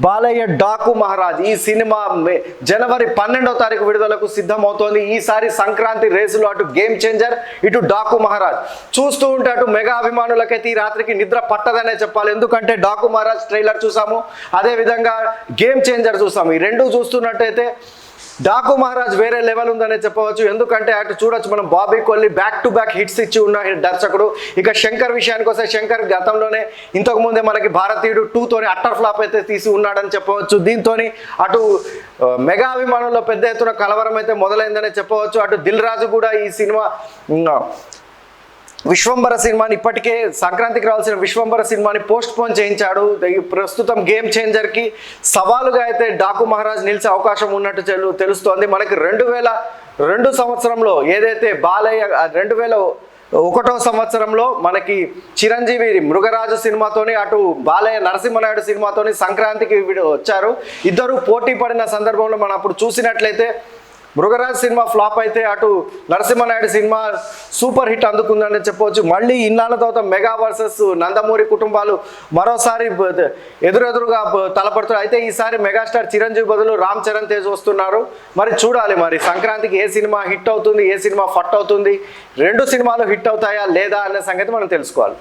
బాలయ్య డాకు మహారాజ్ ఈ సినిమా మే- జనవరి పన్నెండో తారీఖు విడుదలకు సిద్ధమవుతోంది. ఈసారి సంక్రాంతి రేసులో అటు గేమ్ చేంజర్ ఇటు డాకు మహారాజ్. చూస్తూ ఉంటే అటు మెగా అభిమానులకైతే ఈ రాత్రికి నిద్ర పట్టదనే చెప్పాలి. ఎందుకంటే డాకు మహారాజ్ ట్రైలర్ చూసాము అదేవిధంగా గేమ్ చేంజర్ చూసాము. ఈ రెండు చూస్తున్నట్టయితే డాకు మహారాజ్ వేరే లెవెల్ ఉందనే చెప్పవచ్చు. ఎందుకంటే అటు చూడొచ్చు మనం Bobby Kolli back to back hits ఇచ్చి ఉన్న దర్శకుడు. ఇక శంకర్ విషయానికి వస్తే శంకర్ గతంలోనే ఇంతకు ముందే మనకి భారతీయుడు టూతోని అట్టర్ ఫ్లాప్ అయితే తీసి ఉన్నాడని చెప్పవచ్చు. దీంతో అటు మెగా అభిమానుల్లో పెద్ద ఎత్తున కలవరం అయితే మొదలైందనే చెప్పవచ్చు. అటు దిల్ రాజు కూడా ఈ సినిమా విశ్వంబర సినిమాని ఇప్పటికే సంక్రాంతికి రావాల్సిన విశ్వంబర సినిమాని పోస్ట్ పోన్ చేయించాడు ప్రస్తుతం గేమ్ చేంజర్కి సవాలుగా అయితే డాకు మహారాజ్ నిలిచే అవకాశం ఉన్నట్టు తెలు తెలుస్తోంది. మనకి రెండు వేల రెండు సంవత్సరంలో ఏదైతే బాలయ్య రెండు వేల ఒకటో సంవత్సరంలో మనకి చిరంజీవి మృగరాజు సినిమాతోని అటు బాలయ్య నరసింహనాయుడు సినిమాతోని సంక్రాంతికి వచ్చారు. ఇద్దరు పోటీ పడిన సందర్భంలో మనం అప్పుడు చూసినట్లయితే మృగరాజ్ సినిమా ఫ్లాప్ అయితే అటు నరసింహనాయుడు సినిమా సూపర్ హిట్ అందుకుందని చెప్పవచ్చు మళ్ళీ ఇన్నాళ్ళ తర్వాత మెగా వర్సెస్ నందమూరి కుటుంబాలు మరోసారి ఎదురెదురుగా తలపడుతున్నారు అయితే ఈసారి మెగాస్టార్ చిరంజీవి బదులు రామ్ చరణ్ తేజ్ వస్తున్నారు. మరి చూడాలి మరి. సంక్రాంతికి ఏ సినిమా హిట్ అవుతుంది ఏ సినిమా ఫట్ అవుతుంది రెండు సినిమాలు హిట్ అవుతాయా లేదా అనే సంగతి మనం తెలుసుకోవాలి.